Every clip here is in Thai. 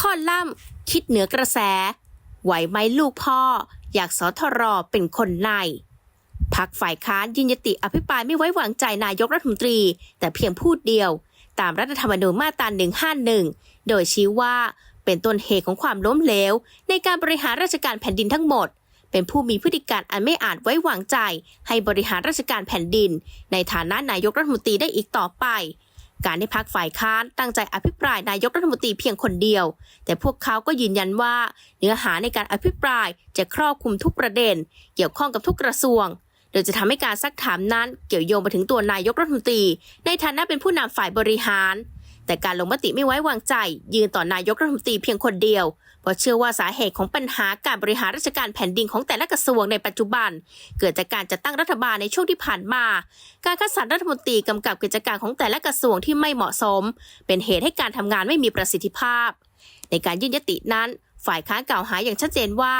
ข้อล่ำคิดเหนือกระแส ไหวไหมลูกพ่อ อยากสทรเป็นคนในพักฝ่ายค้านยืนยติอภิปรายไม่ไว้วางใจนายกรัฐมนตรี แต่เพียงพูดเดียว ตามรัฐธรรมนูญมาตรา151 โดยชี้ว่าเป็นต้นเหตุของความล้มเหลว ในการบริหารราชการแผ่นดินทั้งหมด เป็นผู้มีพฤติการอันไม่อาจไว้วางใจ ให้บริหารราชการแผ่นดิน ในฐานะนายกรัฐมนตรีได้อีกต่อไป การที่พักฝ่ายค้านตั้งใจอภิปรายนายกรัฐมนตรีเพียงคนเดียว แต่พวกเขาก็ยืนยันว่า เนื้อหาในการอภิปรายจะครอบคลุมทุกประเด็น เกี่ยวข้องกับทุกกระทรวงโดยจะทำให้การซักถามนั้นเกี่ยวโยงไปถึงตัวนายกรัฐมนตรี ในฐานะเป็นผู้นำฝ่ายบริหาร แต่การลงมติไม่ไว้วางใจ ยืนต่อนายกรัฐมนตรีเพียงคนเดียว เพราะเชื่อว่าสาเหตุของปัญหาการบริหารราชการแผ่นดินของแต่ละกระทรวงในปัจจุบัน เกิดจากการจัดตั้งรัฐบาลในช่วงที่ผ่านมา การคัดสรรรัฐมนตรีกำกับกิจการของแต่ละกระทรวงที่ไม่เหมาะสม เป็นเหตุให้การทำงานไม่มีประสิทธิภาพ ในการยื่นยตินั้นฝ่ายค้านกล่าวหาอย่างชัดเจนว่า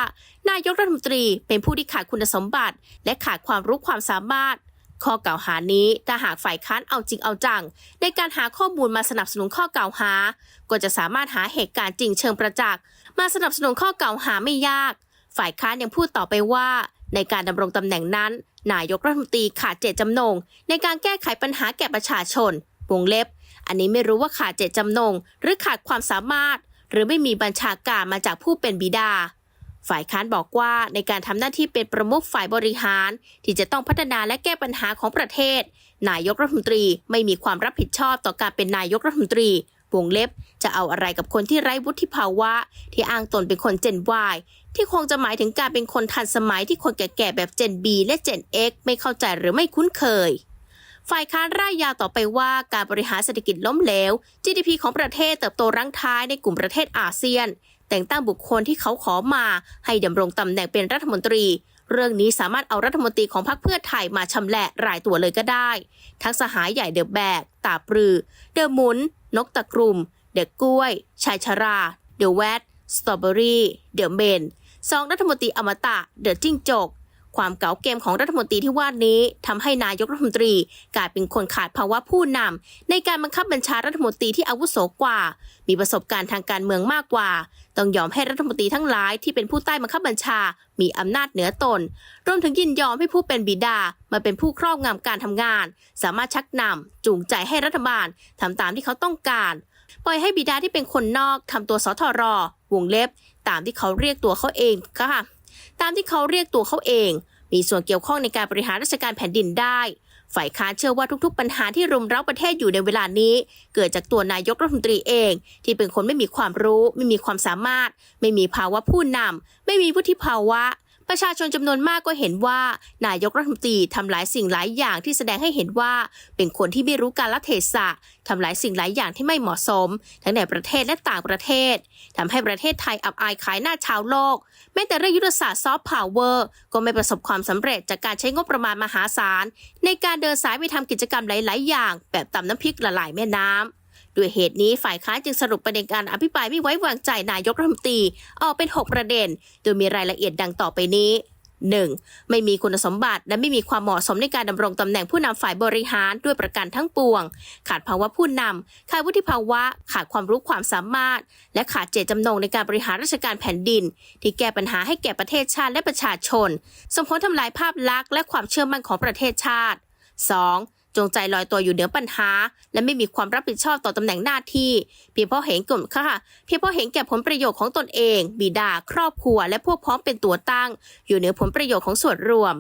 นายกรัฐมนตรีเป็นผู้ที่ขาดคุณสมบัติ และขาดความรู้ความสามารถ ข้อกล่าวหานี้ถ้าหากฝ่ายค้านเอาจริงเอาจัง ในการหาข้อมูลมาสนับสนุนข้อกล่าวหา ก็จะสามารถหาเหตุการณ์จริงเชิงประจักษ์มาสนับสนุนข้อกล่าวหาไม่ยาก ฝ่ายค้านยังพูดต่อไปว่า ในการดำรงตำแหน่งนั้น นายกรัฐมนตรีขาดเจตจำนง ในการแก้ไขปัญหาแก่ประชาชนวงเล็บ อันนี้ไม่รู้ว่าขาดเจตจำนง หรือขาดความสามารถ หรือไม่มีบัญชาการมาจากผู้เป็นบิดา ฝ่ายค้านบอกว่าในการทำหน้าที่เป็นประมุขฝ่ายบริหาร ที่จะต้องพัฒนาและแก้ปัญหาของประเทศ นายกรัฐมนตรีไม่มีความรับผิดชอบต่อการเป็นนายกรัฐมนตรีวงเล็บ จะเอาอะไรกับคนที่ไร้วุฒิภาวะ ที่อ้างตนเป็นคนเจน Y ที่คงจะหมายถึงการเป็นคนทันสมัยที่คนแก่ๆแบบเจน B และเจน X ไม่เข้าใจหรือไม่คุ้นเคย ฝ่ายค้านร่ายยาวต่อไปว่าการบริหารเศรษฐกิจล้มเหลว GDP ของประเทศเติบโตรั้งท้ายในกลุ่มประเทศอาเซียนแต่งตั้งบุคคลที่เขาขอมาให้ดำรงตำแหน่งเป็นรัฐมนตรี เรื่องนี้สามารถเอารัฐมนตรีของพรรคเพื่อไทยมาชำแหละรายตัวเลยก็ได้ ทั้งสหายใหญ่เดอะแบก ตาปรือ เดอะมุน นกตะกรุมเดอะกล้วย ชายชรา เดอะแวดสตรอเบอรี่ เดอะเมนสองรัฐมนตรีอมตะ เดอะจิ้งจก ความเก๋าเกมของรัฐมนตรีที่ว่านี้ทำให้นายกรัฐมนตรี กลายเป็นคนขาดภาวะผู้นำในการบังคับบัญชารัฐมนตรีที่อาวุโสกว่า มีประสบการณ์ทางการเมืองมากกว่า ต้องยอมให้รัฐมนตรีทั้งหลายที่เป็นผู้ใต้บังคับบัญชา มีอำนาจเหนือตน รวมถึงยินยอมให้ผู้เป็นบิดามาเป็นผู้ครอบงำการทำงาน สามารถชักนำจูงใจให้รัฐบาลทำตามที่เขาต้องการ ปล่อยให้บิดาที่เป็นคนนอกทำตัวสทรวงเล็บ ตามที่เขาเรียกตัวเขาเองค่ะ ตามที่เขาเรียกตัวเขาเอง มีส่วนเกี่ยวข้องในการบริหารราชการแผ่นดินได้ ฝ่ายค้านเชื่อว่าทุกๆ ปัญหาที่รุมเร้าประเทศอยู่ในเวลานี้ เกิดจากตัวนายกรัฐมนตรีเอง ที่เป็นคนไม่มีความรู้ ไม่มีความสามารถ ไม่มีภาวะผู้นำไม่มีวุฒิภาวะ ประชาชนจำนวนมากก็เห็นว่า นายกรัฐมนตรีทำหลายสิ่งหลายอย่างที่แสดงให้เห็นว่า เป็นคนที่ไม่รู้กาลเทศะทำหลายสิ่งหลายอย่างที่ไม่เหมาะสม ทั้งในประเทศและต่างประเทศทำให้ประเทศไทยอับอายขายหน้าชาวโลก แม้แต่เรื่องยุทธศาสตร์ซอฟต์พาวเวอร์ก็ไม่ประสบความสำเร็จจากการใช้งบประมาณมหาศาล ในการเดินสายไปทำกิจกรรมหลาย ๆ อย่าง แบบตำน้ำพริกละลายแม่น้ำ ด้วยเหตุนี้ฝ่ายค้านจึงสรุปประเด็นการอภิปรายไม่ไว้วางใจนายกรัฐมนตรีออกเป็น 6 ประเด็น โดยมีรายละเอียดดังต่อไปนี้ 1. ไม่มีคุณสมบัติและไม่มีความเหมาะสมในการดำรงตำแหน่งผู้นำฝ่ายบริหารด้วยประการทั้งปวง ขาดภาวะผู้นำขาดวุฒิภาวะ ขาดความรู้ความสามารถ และขาดเจตจำนงในการบริหารราชการแผ่นดิน ที่แก้ปัญหาให้แก่ประเทศชาติและประชาชนส่งผลทำลายภาพลักษณ์และความเชื่อมั่นของประเทศชาติ 2. จงใจลอยตัวอยู่เหนือปัญหา และไม่มีความรับผิดชอบต่อตำแหน่งหน้าที่ เพียงเพราะเห็นกลุ่มค่ะเพียงเพราะเห็นแก่ผลประโยชน์ของตนเอง บิดา ครอบครัว และพวกพ้องเป็นตัวตั้ง อยู่เหนือผลประโยชน์ของส่วนรวม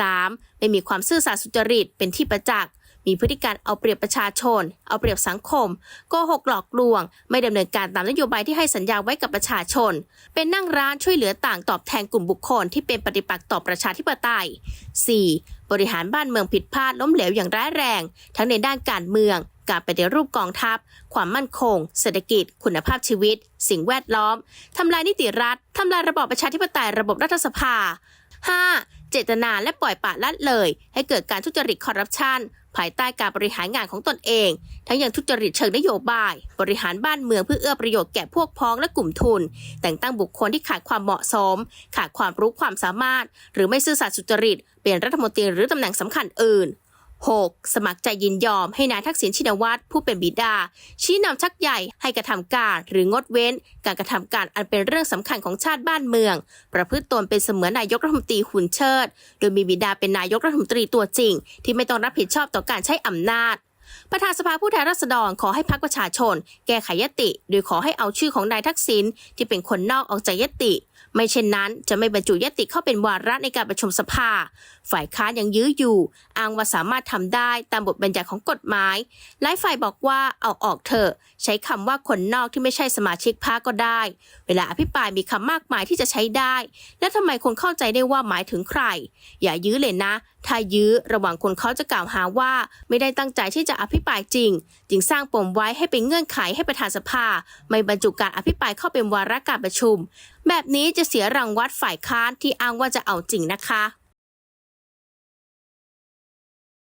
3. ไม่มีความซื่อสัตย์สุจริตเป็นที่ประจักษ์ มีพฤติการเอาเปรียบประชาชน เอาเปรียบสังคม โกหกหลอกลวง ไม่ดำเนินการตามนโยบายที่ให้สัญญาไว้กับประชาชน เป็นนั่งร้านช่วยเหลือต่างตอบแทนกลุ่มบุคคลที่เป็นปฏิปักษ์ต่อประชาธิปไตย 4. บริหารบ้านเมืองผิดพลาดล้มเหลวอย่างร้ายแรง ทั้งในด้านการเมือง การปฏิรูปกองทัพ ความมั่นคง เศรษฐกิจ คุณภาพชีวิต สิ่งแวดล้อม ทำลายนิติรัฐ ทำลายระบอบประชาธิปไตยระบบรัฐสภา 5. เจตนาและปล่อยปละละเลย ให้เกิดการทุจริตคอร์รัปชัน ภายใต้การบริหารงานของตนเอง ทั้งยังทุจริตเชิงนโยบาย บริหารบ้านเมืองเพื่อเอื้อประโยชน์แก่พวกพ้องและกลุ่มทุน แต่งตั้งบุคคลที่ขาดความเหมาะสม ขาดความรู้ความสามารถ หรือไม่ซื่อสัตย์สุจริต เป็นรัฐมนตรีหรือตำแหน่งสำคัญอื่น 6. สมัครใจยินยอมให้นายทักษิณชินวัตรผู้เป็นบิดา ชี้นำชักใหญ่ให้กระทำการหรืองดเว้น การกระทำการอันเป็นเรื่องสำคัญของชาติบ้านเมือง ประพฤติตนเป็นเสมือนนายกรัฐมนตรีหุ่นเชิด โดยมีบิดาเป็นนายกรัฐมนตรีตัวจริง ที่ไม่ต้องรับผิดชอบต่อการใช้อำนาจประธานสภาผู้แทนราษฎรขอให้พักประชาชน แก้ไขยติ โดยขอให้เอาชื่อของนายทักษิณที่เป็นคนนอกออกจากยติ ไม่เช่นนั้นจะไม่บรรจุยติเข้าเป็นวาระในการประชุมสภา ฝ่ายค้านยังยื้ออยู่ อ้างว่าสามารถทำได้ตามบทบัญญัติของกฎหมาย หลายฝ่ายบอกว่าเอาออกเถอะ ใช้คำว่าคนนอกที่ไม่ใช่สมาชิกพรรคก็ได้ เวลาอภิปรายมีคำมากมายที่จะใช้ได้ แล้วทำไมคนเข้าใจได้ว่าหมายถึงใคร อย่ายื้อเลยนะถ้ายื้อระหว่างคนเขาจะกล่าวหาว่าไม่ได้ตั้งใจที่จะอภิปรายจริง จึงสร้างปมไว้ให้เป็นเงื่อนไขให้ประธานสภา ไม่บรรจุการอภิปรายเข้าเป็นวาระการประชุม แบบนี้จะเสียรางวัลฝ่ายค้านที่อ้างว่าจะเอาจริงนะคะ